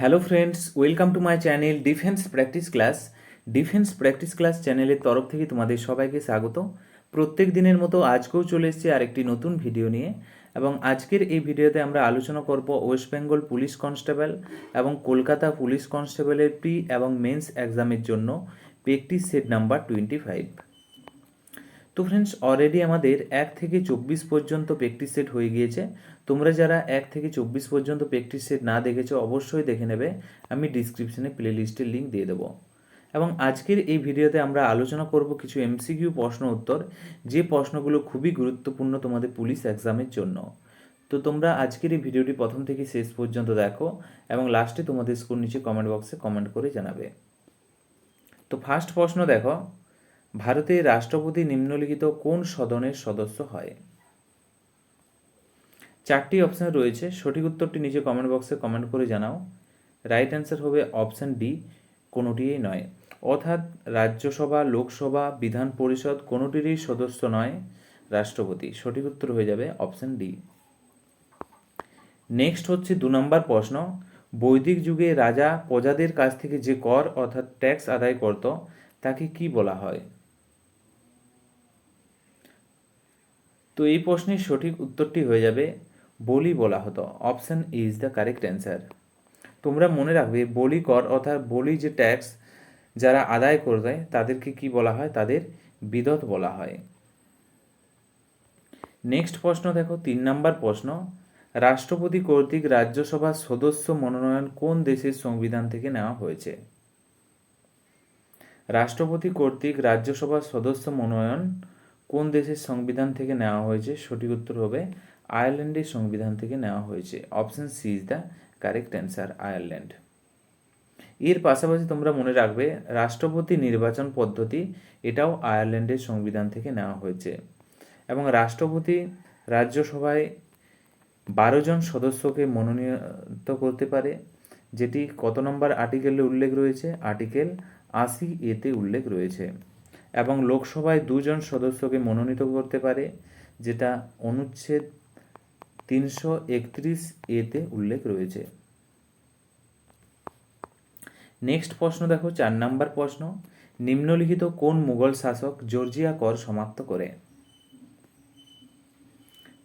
Hello friends welcome to my channel defence practice class defence practice class চ্যানেলের তরফ থেকে তোমাদের সবাইকে স্বাগত। প্রত্যেক দিনের মতো আজকেও চলে এসেছি আরেকটি নতুন ভিডিও নিয়ে। এবং আজকের এই ভিডিওতে আমরা আলোচনা করব ওয়েস্ট বেঙ্গল পুলিশ কনস্টেবল এবং কলকাতা পুলিশ কনস্টেবলের প্রি এবং মেন্স এক্সামের জন্য practice set number twenty five তো ফ্রেন্ডস অলরেডি আমাদের এক থেকে চব্বিশ পর্যন্ত প্র্যাকটিস সেট হয়ে গিয়েছে। তোমরা যারা এক থেকে চব্বিশ পর্যন্ত প্র্যাকটিস সেট না দেখেছ, অবশ্যই দেখে নেবে। আমি ডিসক্রিপশনে প্লে লিস্টের লিঙ্ক দিয়ে দেবো। এবং আজকের এই ভিডিওতে আমরা আলোচনা করব কিছু এমসিকিউ প্রশ্ন উত্তর। যে প্রশ্নগুলো খুবই গুরুত্বপূর্ণ তোমাদের পুলিশ এক্সামের জন্য। তো তোমরা আজকের এই ভিডিওটি প্রথম থেকে শেষ পর্যন্ত দেখো এবং লাস্টে তোমাদের স্কোর নিচে কমেন্ট বক্সে কমেন্ট করে জানাবে। তো ফার্স্ট প্রশ্ন দেখো। ভারতের রাষ্ট্রপতি নিম্নলিখিত কোন সদনের সদস্য হয়? চারটি অপশন রয়েছে। সঠিক উত্তরটি নিচে কমেন্ট বক্সে কমেন্ট করে জানাও। রাইট অ্যান্সার হবে অপশন ডি কোনোটিই নয়। অর্থাৎ রাজ্যসভা, লোকসভা, বিধান পরিষদ কোনোটিরই সদস্য নয় রাষ্ট্রপতি। সঠিক উত্তর হয়ে যাবে অপশন ডি নেক্সট হচ্ছে দু নম্বর প্রশ্ন। বৈদিক যুগে রাজা প্রজাদের কাছ থেকে যে কর অর্থাৎ ট্যাক্স আদায় করত, তাকে কি বলা হয়? তো এই প্রশ্নের সঠিক উত্তরটি হয়ে যাবে, বলি বলা হতো। Option is the correct answer তোমরা মনে রাখবে, বলি কর অর্থাৎ বলি যে ট্যাক্স যারা আদায় করে দেয়, তাদেরকে কি বলা হয়? তাদের বিদত বলা হয়। নেক্সট প্রশ্ন দেখো, তিন নাম্বার প্রশ্ন। রাষ্ট্রপতি কর্তৃক রাজ্যসভার সদস্য মনোনয়ন কোন দেশের সংবিধান থেকে নেওয়া হয়েছে? রাষ্ট্রপতি কর্তৃক রাজ্যসভার সদস্য মনোনয়ন কোন দেশের সংবিধান থেকে নেওয়া হয়েছে? সঠিক উত্তর হবে আয়ারল্যান্ডের সংবিধান থেকে নেওয়া হয়েছে। Option C is the correct answer Ireland এর পাশাপাশি তোমরা মনে রাখবে, রাষ্ট্রপতি নির্বাচন পদ্ধতি, এটাও আয়ারল্যান্ডের সংবিধান থেকে নেওয়া হয়েছে। এবং রাষ্ট্রপতি রাজ্যসভায় বারো জন সদস্যকে মনোনীত করতে পারে, যেটি কত নম্বর আর্টিকেলে উল্লেখ রয়েছে? আর্টিকেল আশি এতে উল্লেখ রয়েছে। এবং লোকসভায় দুজন সদস্যকে মনোনীত করতে পারে, যেটা অনুচ্ছেদ তিনশো একত্রিশ এতে উল্লেখ রয়েছে। নেক্সট প্রশ্ন দেখো, চার নাম্বার প্রশ্ন। নিম্নলিখিত কোন মুঘল শাসক জর্জিয়া কর সমাপ্ত করে?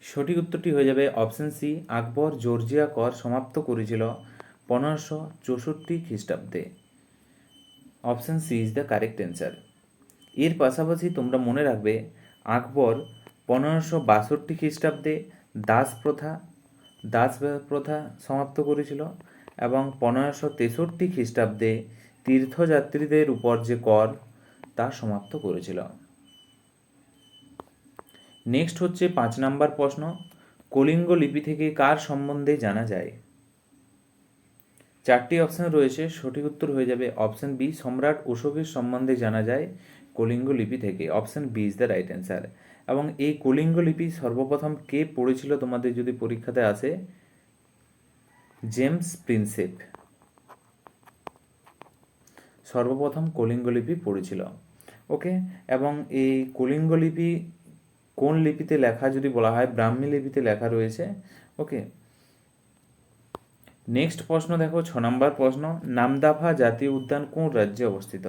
সঠিক উত্তরটি হয়ে যাবে অপশন সি, আকবর জর্জিয়া কর সমাপ্ত করেছিল পনেরোশো চৌষট্টি খ্রিস্টাব্দে। Option C is the correct answer. এর পাশাপাশি তোমরা মনে রাখবে, আকবর পনেরোশো বাষট্টি খ্রিস্টাব্দে দাস প্রথা দাস প্রথা সমাপ্ত করেছিল এবং পনেরোশো তেষট্টি খ্রিস্টাব্দে তীর্থযাত্রীদের উপর যে কর, তা সমাপ্ত করেছিল। নেক্সট হচ্ছে পাঁচ নাম্বার প্রশ্ন, কলিঙ্গ লিপি থেকে কার সম্বন্ধে জানা যায়? চারটি অপশন রয়েছে, সঠিক উত্তর হয়ে যাবে অপশন বি সম্রাট অশোকের সম্বন্ধে জানা যায়। কলিঙ্গ লিপি থেকে option B is the right answer এবং এই কলিঙ্গ লিপি সর্বপ্রথম কে পড়েছিল তোমাদের যদি পরীক্ষাতে আসে? James Prinsep. সর্বপ্রথম কলিঙ্গ লিপি পড়েছিল। ওকে? এবং এই কলিঙ্গ লিপি কোন লিপিতে লেখা যদি বলা হয়? ব্রাহ্মী লিপিতে লেখা রয়েছে। ওকে? নেক্সট প্রশ্ন দেখো, ছ নম্বর প্রশ্ন, নামদাফা জাতীয় উদ্যান কোন রাজ্যে অবস্থিত?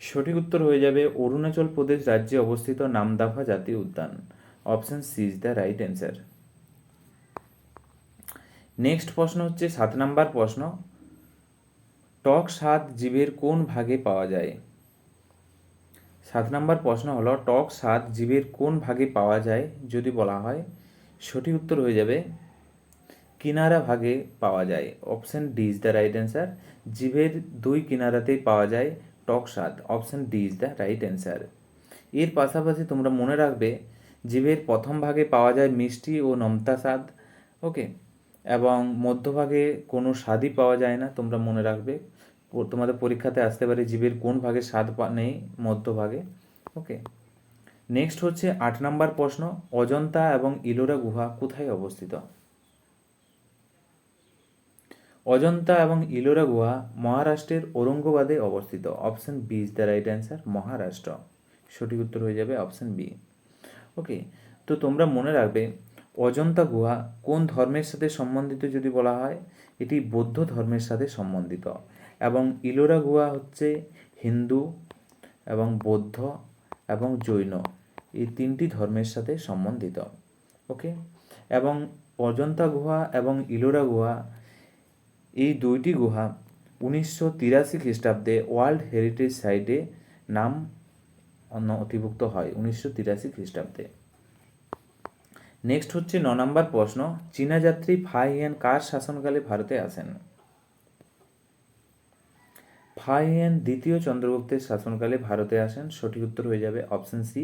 সঠিক উত্তর হয়ে যাবে অরুণাচল প্রদেশ রাজ্যে অবস্থিত নামদাফা জাতীয় উদ্যান। Option C is the right answer next প্রশ্ন হচ্ছে সাত নাম্বার প্রশ্ন। টক স্বাদ জীবের কোন ভাগে পাওয়া যায়? সাত নম্বর প্রশ্ন হলো, টক স্বাদ জীবের কোন ভাগে পাওয়া যায় যদি বলা হয়? সঠিক উত্তর হয়ে যাবে, কিনারা ভাগে পাওয়া যায়। Option D is the right answer জীবের দুই কিনারাতেই পাওয়া যায় টক স্বাদ option D is the right answer এর পাশাপাশি তোমরা মনে রাখবে, জীবের প্রথম ভাগে পাওয়া যায় মিষ্টি ও নমতা স্বাদ ওকে এবং মধ্যভাগে কোনো স্বাদই পাওয়া যায় না, তোমরা মনে রাখবে। তোমাদের পরীক্ষাতে আসতে পারে জীবের কোন ভাগে স্বাদ নেই মধ্যভাগে ওকে নেক্সট হচ্ছে আট নাম্বার প্রশ্ন, অজন্তা এবং ইলোরা গুহা কোথায় অবস্থিত? অজন্তা এবং ইলোরা গুহা মহারাষ্ট্রের ঔরঙ্গবাদে অবস্থিত। Option B is the right answer, Maharashtra. সঠিক উত্তর হয়ে যাবে অপশন বি। ওকে, তো তোমরা মনে রাখবে, অজন্তা গুহা কোন ধর্মের সাথে সম্বন্ধিত যদি বলা হয়? এটি বৌদ্ধ ধর্মের সাথে সম্বন্ধিত। এবং ইলোরা গুহা হচ্ছে হিন্দু এবং বৌদ্ধ এবং জৈন। এই তিনটি ধর্মের সাথে সম্বন্ধিত। ওকে, এবং অজন্তা গুহা এবং ইলোরা গুহা এই দুইটি গুহা উনিশশো তিরাশি খ্রিস্টাব্দে ওয়ার্ল্ড হেরিটেজ সাইটে নাম নথিভুক্ত হয়, উনিশশো তিরাশি খ্রিস্টাব্দে। নেক্সট হচ্ছে ন নম্বর প্রশ্ন, চীনা যাত্রী ফাইহিয়ান কার শাসনকালে ভারতে আসেন ফাইহিয়ান দ্বিতীয় চন্দ্রগুপ্তের শাসনকালে ভারতে আসেন, সঠিক উত্তর হয়ে যাবে অপশন সি,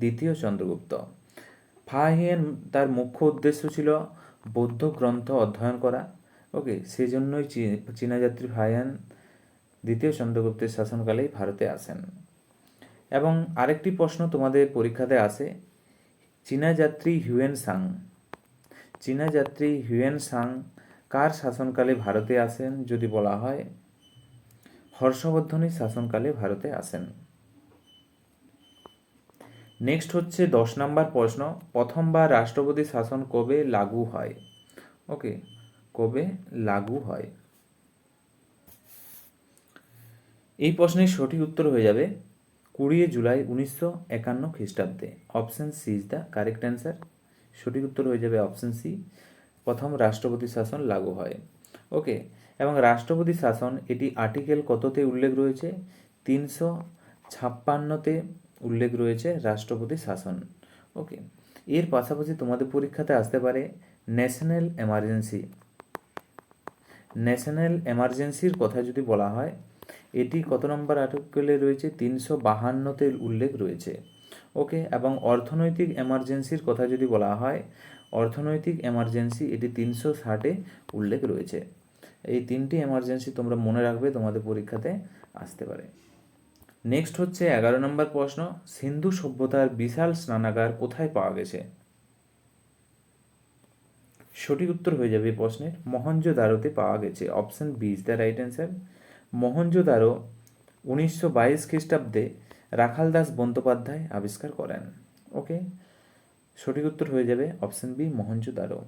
দ্বিতীয় চন্দ্রগুপ্ত। ফাহিয়ান তার মুখ্য উদ্দেশ্য ছিল বৌদ্ধ গ্রন্থ অধ্যয়ন করা ওকে সেই জন্যই চীনা যাত্রী ফাহিয়ান দ্বিতীয় চন্দ্রগুপ্তের শাসনকালেই ভারতে আসেন। এবং আরেকটি প্রশ্ন তোমাদের পরীক্ষাতে আসে চীনা যাত্রী হিউয়েন সাং, চীনা যাত্রী হিউয়েন সাং কার শাসনকালে ভারতে আসেন যদি বলা হয়? হর্ষবর্ধনের শাসনকালে ভারতে আসেন। নেক্সট হচ্ছে দশ নম্বর প্রশ্ন, প্রথমবার রাষ্ট্রপতি শাসন কবে লাগু হয়? ওকে কবে লাগু হয়? এই প্রশ্নের সঠিক উত্তর হয়ে যাবে কুড়ি জুলাই উনিশশো একান্ন খ্রিস্টাব্দে। Option C is the correct answer. সঠিক উত্তর হয়ে যাবে অপশন সি, প্রথম রাষ্ট্রপতি শাসন লাগু হয়। ওকে, এবং রাষ্ট্রপতি শাসন, এটি আর্টিকেল কততে উল্লেখ রয়েছে? তিনশো ছাপ্পান্নতে উল্লেখ রয়েছে রাষ্ট্রপতি শাসন। ওকে, এর পাশাপাশি তোমাদের পরীক্ষাতে আসতে পারে ন্যাশনাল এমার্জেন্সি। ন্যাশনাল এমার্জেন্সির কথা যদি বলা হয়, এটি কত নম্বর আর্টিকেলে রয়েছে? তিনশো বাহান্নতে উল্লেখ রয়েছে। ওকে, এবং অর্থনৈতিক এমার্জেন্সির কথা যদি বলা হয়, অর্থনৈতিক এমার্জেন্সি এটি তিনশো ষাটে উল্লেখ রয়েছে। এই তিনটি এমার্জেন্সি তোমরা মনে রাখবে, তোমাদের পরীক্ষাতে আসতে পারে। নেক্সট হচ্ছে এগারো নম্বর প্রশ্ন, সিন্ধু সভ্যতার বিশাল স্নানাগার কোথায় পাওয়া গেছে? সঠিক উত্তর হয়ে যাবে এই প্রশ্নের। মহেঞ্জোদারোতে পাওয়া গেছে। Option B is the right answer. Mohenjodaro উনিশশো বাইশ খ্রিস্টাব্দে রাখাল দাস বন্দ্যোপাধ্যায় আবিষ্কার করেন। ওকে? সঠিক উত্তর হয়ে যাবে অপশন বি মহেঞ্জোদারো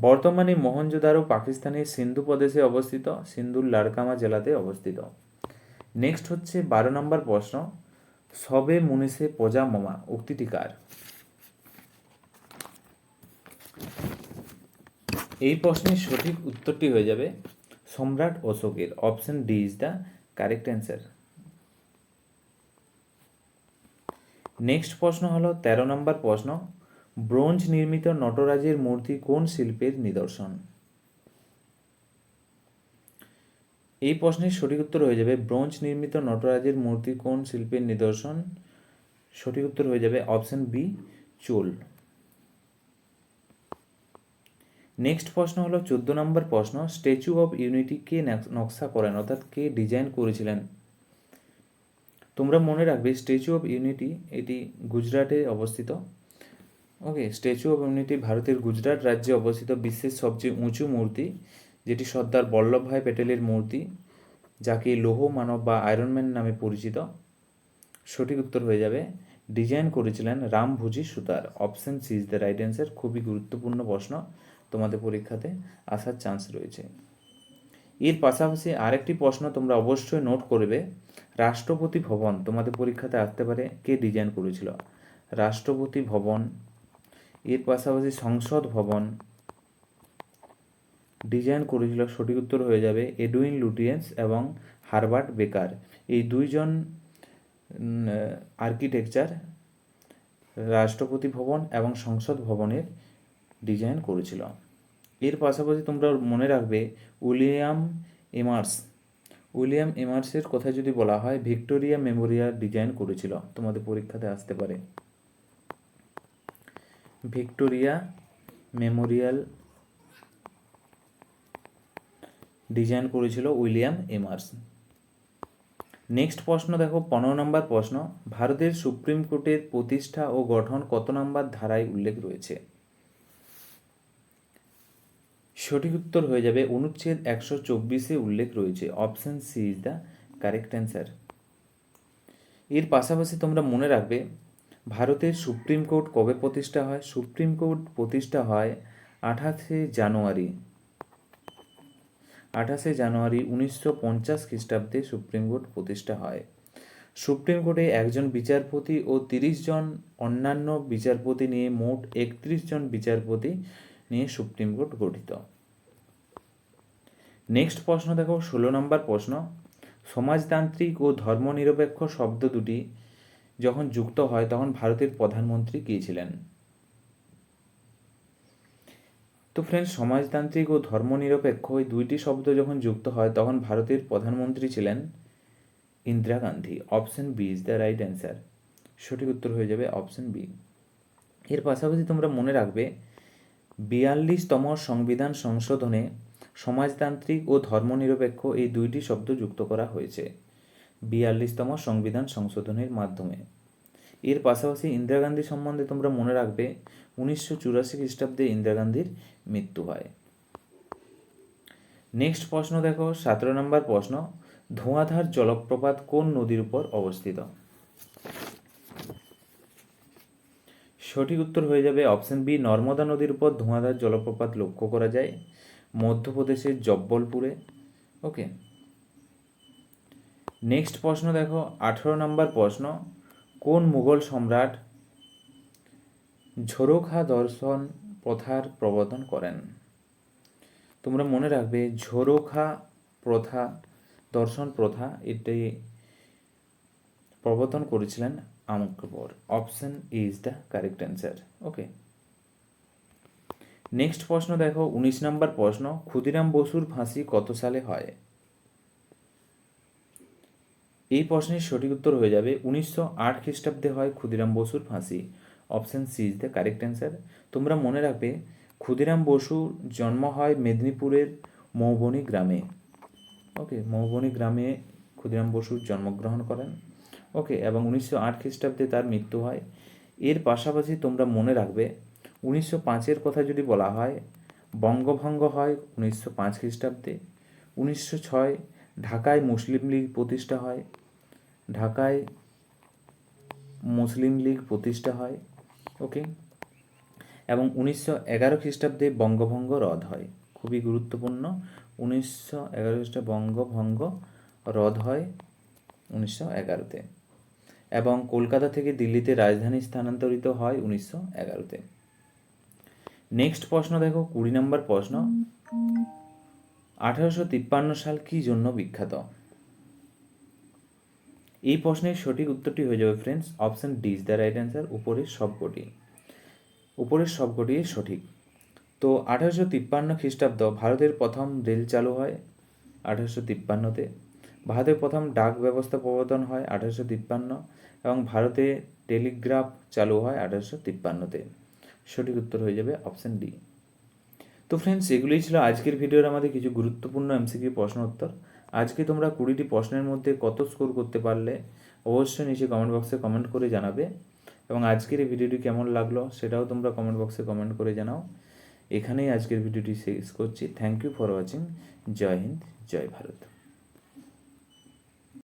বর্তমানে মহেঞ্জোদারো পাকিস্তানের সিন্ধু প্রদেশে অবস্থিত সিন্ধুর লারকামা জেলাতে অবস্থিত। নেক্সট হচ্ছে বারো নম্বর প্রশ্ন, সবে মুনিসে পজা মমা উক্তিটি কার? এই প্রশ্নের সঠিক উত্তরটি হয়ে যাবে সম্রাট অশোকের। Option D is the correct answer next প্রশ্ন হলো তেরো নম্বর প্রশ্ন, ব্রোঞ্জ নির্মিত নটরাজের মূর্তি কোন শিল্পের নিদর্শন? এই প্রশ্নের সঠিক উত্তর হয়ে যাবে ব্রোঞ্জ নির্মিত নটরাজের মূর্তি কোন শিল্পের নিদর্শন? সঠিক উত্তর হয়ে যাবে অপশন বি চোল। নেক্সট প্রশ্ন হলো চোদ্দ নম্বর প্রশ্ন স্ট্যাচু অফ ইউনিটি কে নকশা করেন, অর্থাৎ কে ডিজাইন করেছিলেন? তোমরা মনে রাখবে স্ট্যাচু অফ ইউনিটি এটি গুজরাটে অবস্থিত। ওকে স্ট্যাচু অফ ইউনিটি ভারতের গুজরাট রাজ্যে অবস্থিত, বিশ্বের সবচেয়ে উঁচু মূর্তি, যেটি সর্দার বল্লভভাই প্যাটেলের মূর্তি, যাকে লৌহ, মানব বা আয়রনম্যান নামে পরিচিত। সঠিক উত্তর হয়ে যাবে ডিজাইন করেছিলেন Rambhuji Sutar. Option C is the right answer খুবই গুরুত্বপূর্ণ প্রশ্ন। তোমাদের পরীক্ষাতে আসার চান্স রয়েছে। এর পাশাপাশি আরেকটি প্রশ্ন তোমরা অবশ্যই নোট করবে। রাষ্ট্রপতি ভবন তোমাদের পরীক্ষাতে আসতে পারে, কে ডিজাইন করেছিল? রাষ্ট্রপতি ভবন, এর পাশাপাশি সংসদ ভবন ডিজাইন করেছিল, সঠিক উত্তর হয়ে যাবে এডুইন লুটিয়েন্স এবং হারবার্ট বেকার। এই দুইজন আর্কিটেকচার রাষ্ট্রপতি ভবন এবং সংসদ ভবনের ডিজাইন করেছিল। এর পাশাপাশি তোমরা মনে রাখবে, উইলিয়াম এমার্স। উইলিয়াম এমার্সের কথা যদি বলা হয়, ভিক্টোরিয়া মেমোরিয়াল ডিজাইন করেছিল। তোমাদের পরীক্ষাতে আসতে পারে। ভিক্টোরিয়া মেমোরিয়াল ডিজাইন করেছিল উইলিয়াম এমার্স। নেক্সট প্রশ্ন দেখো, পনেরো নম্বর প্রশ্ন। ভারতের সুপ্রিম কোর্টের প্রতিষ্ঠা ও গঠন কত নম্বর ধারায় উল্লেখ রয়েছে? সঠিক উত্তর হয়ে যাবে অনুচ্ছেদ একশো চব্বিশে উল্লেখ রয়েছে। Option C is the correct answer এর পাশাপাশি তোমরা মনে রাখবে, ভারতের সুপ্রিম কোর্ট কবে প্রতিষ্ঠা হয়? সুপ্রিম কোর্ট প্রতিষ্ঠা হয় আঠাশে জানুয়ারি। আঠাশে জানুয়ারি উনিশশো পঞ্চাশ খ্রিস্টাব্দে সুপ্রিম কোর্ট প্রতিষ্ঠা হয়। সুপ্রিম কোর্টে একজন বিচারপতি ও তিরিশ জন অন্যান্য বিচারপতি নিয়ে মোট একত্রিশ জন বিচারপতি নিয়ে সুপ্রিম কোর্ট গঠিত। নেক্সট প্রশ্ন দেখো, ষোলো নম্বর প্রশ্ন। সমাজতান্ত্রিক ও ধর্মনিরপেক্ষ শব্দ দুটি যখন যুক্ত হয়, তখন ভারতের প্রধানমন্ত্রী কে ছিলেন? তো ফ্রেন্ডস সমাজতান্ত্রিক ও ধর্মনিরপেক্ষ এই দুইটি শব্দ যখন যুক্ত হয়, তখন ভারতের প্রধানমন্ত্রী ছিলেন Indira Gandhi. Option B is the right answer সঠিক উত্তর হয়ে যাবে অপশন বি এর পাশাপাশি তোমরা মনে রাখবে বিয়াল্লিশতম সংবিধান সংশোধনে সমাজতান্ত্রিক ও ধর্মনিরপেক্ষ এই দুইটি শব্দ যুক্ত করা হয়েছে, বিয়াল্লিশতম সংবিধান সংশোধনের মাধ্যমে। এর পাশাপাশি ইন্দিরা গান্ধী সম্বন্ধে তোমরা মনে রাখবে, উনিশশো চুরাশি খ্রিস্টাব্দে ইন্দিরা গান্ধীর মৃত্যু হয়। নেক্সট প্রশ্ন দেখো, সতেরো নম্বর প্রশ্ন, ধোঁয়াধার জলপ্রপাত কোন নদীর উপর অবস্থিত? সঠিক উত্তর হয়ে যাবে অপশন বি, নর্মদা নদীর উপর ধোঁয়াধার জলপ্রপাত লক্ষ্য করা যায়, মধ্যপ্রদেশের জব্বলপুরে ওকে নেক্সট প্রশ্ন দেখো, আঠেরো নম্বর প্রশ্ন, কোন মুঘল সম্রাট ঝোরোখা দর্শন প্রথার প্রবর্তন করেন? তোমরা মনে রাখবে, ঝোরোখা প্রথা, দর্শন প্রথা এটি প্রবর্তন করেছিলেন Akbar option is the correct answer okay next প্রশ্ন দেখো, উনিশ নম্বর প্রশ্ন, ক্ষুদিরাম বসুর ফাঁসি কত সালে হয়? এই প্রশ্নের সঠিক উত্তর হয়ে যাবে, উনিশশো আট খ্রিস্টাব্দে হয় ক্ষুদিরাম বসুর ফাঁসি। Option C is the correct answer তোমরা মনে রাখবে, ক্ষুদিরাম বসুর জন্ম হয় মেদিনীপুরের মৌবনী গ্রামে। ওকে মৌবনী গ্রামে ক্ষুদিরাম বসু জন্মগ্রহণ করেন। ওকে এবং উনিশশো আট খ্রিস্টাব্দে তার মৃত্যু হয়। এর পাশাপাশি তোমরা মনে রাখবে, উনিশশো পাঁচের কথা যদি বলা হয়, বঙ্গভঙ্গ হয় উনিশশো পাঁচ খ্রিস্টাব্দে। উনিশশো ছয় ঢাকায় মুসলিম লীগ প্রতিষ্ঠা হয়। ঢাকায় মুসলিম লীগ প্রতিষ্ঠা হয়। ওকে এবং উনিশশো এগারো খ্রিস্টাব্দে বঙ্গভঙ্গ রদ হয়। খুবই গুরুত্বপূর্ণ। উনিশশো এগারো খ্রিস্টাব্দে বঙ্গভঙ্গ রদ হয় উনিশশো এগারোতে। এবং কলকাতা থেকে দিল্লিতে রাজধানী স্থানান্তরিত হয় উনিশশো এগারোতে। নেক্সট প্রশ্ন দেখো, কুড়ি নম্বর প্রশ্ন। আঠারোশো তিপ্পান্ন সাল কি জন্য বিখ্যাত? এই প্রশ্নের সঠিক উত্তরটি হয়ে যাবে friends option D is the right answer উপরের সবকটি। উপরের সবকটি সঠিক। তো আঠারোশো তিপ্পান্ন খ্রিস্টাব্দ ভারতের প্রথম রেল চালু হয় আঠারোশো তিপ্পান্নতে। ভারতের প্রথম ডাক ব্যবস্থা প্রবর্তন হয় আঠারোশো তিপ্পান্ন এবং ভারতে টেলিগ্রাফ চালু হয় আঠারোশো তিপ্পান্নতে। সঠিক উত্তর হয়ে যাবে অপশন ডি। তো ফ্রেন্ডস এগুলোই ছিল আজকের ভিডিওর আমাদের কিছু গুরুত্বপূর্ণ এমসিকিউ প্রশ্ন উত্তর। আজকে তোমরা কুড়িটি প্রশ্নের মধ্যে কত স্কোর করতে পারলে অবশ্যই নিচে কমেন্ট বক্সে কমেন্ট করে জানাবে। এবং আজকের এই ভিডিওটি কেমন লাগল সেটাও তোমরা কমেন্ট বক্সে কমেন্ট করে জানাও। এখানেই আজকের ভিডিওটি শেষ করছি। থ্যাংক ইউ ফর ওয়াচিং জয় হিন্দ, জয় ভারত।